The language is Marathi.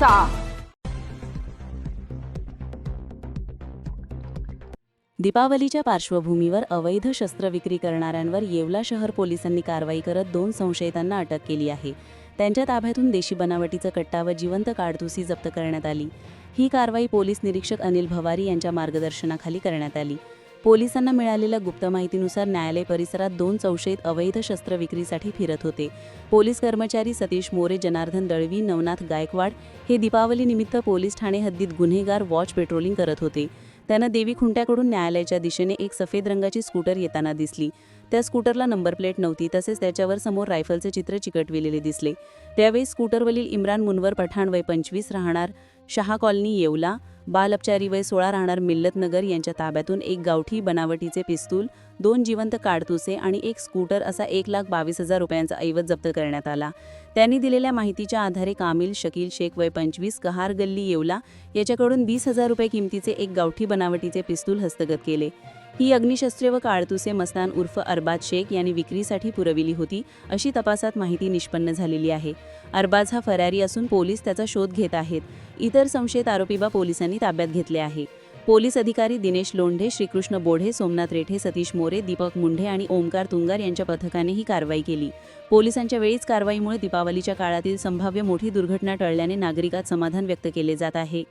करायचा दीपावलीच्या पार्श्वभूमीवर अवैध शस्त्र विक्री करणाऱ्यांवर येवला शहर पोलिसांनी कारवाई करत दोन संशयितांना अटक केली आहे. त्यांच्या ताब्यातून देशी बनावटीचं कट्टा व जिवंत काडतुसी जप्त करण्यात आली. ही कारवाई पोलीस निरीक्षक अनिल भवारी यांच्या मार्गदर्शनाखाली करण्यात आली. पोलिसांना मिळालेल्या गुप्त माहितीनुसार न्यायालय परिसरात दोन संशयित अवैध शस्त्र विक्रीसाठी फिरत होते. पोलीस कर्मचारी सतीश मोरे जनार्दन दळवी नवनाथ गायकवाड हे दीपावलीनिमित्त पोलीस ठाणे हद्दीत गुन्हेगार वॉच पेट्रोलिंग करत होते. त्यांना देवी खुंट्याकडून न्यायालयाच्या दिशेने एक सफेद रंगाची स्कूटर येताना दिसली. त्या स्कूटरला नंबर प्लेट नव्हती तसेच त्याच्यावर समोर रायफलचे चित्र चिकटविलेले दिसले. त्यावेळी स्कूटरवरील इम्रान मुनवर पठाण वय पंचवीस राहणार शहा कॉलनी येवला. बालअपचारी वय सोळा राहणार मिल्लतनगर यांच्या ताब्यातून एक गावठी बनावटीचे पिस्तूल दोन जिवंत काडतुसे आणि एक स्कूटर असा एक लाख बावीस हजार रुपयांचा ऐवज जप्त करण्यात आला. त्यांनी दिलेल्या माहितीच्या आधारे कामिल शकील शेख वय पंचवीस कहार गल्ली येवला याच्याकडून वीस हजार रुपये किमतीचे एक गावठी बनावटीचे पिस्तूल हस्तगत केले. ही अग्निशस्त्रे व काळतुसे मस्तान उर्फ अरबाज शेख यांनी विक्रीसाठी पुरविली होती अशी तपासात माहिती निष्पन्न झालेली आहे. अरबाज हा फरारी असून पोलीस त्याचा शोध घेत आहेत. इतर संशयित आरोपीबा पोलिसांनी ताब्यात घेतले आहे. पोलीस अधिकारी दिनेश लोंढे श्रीकृष्ण बोढे सोमनाथ रेठे सतीश मोरे दीपक मुंढे आणि ओमकार तुंगार यांच्या पथकाने ही कारवाई केली. पोलिसांच्या वेळीच कारवाईमुळे दीपावलीच्या काळातील संभाव्य मोठी दुर्घटना टळल्याने नागरिकात समाधान व्यक्त केले जात आहे.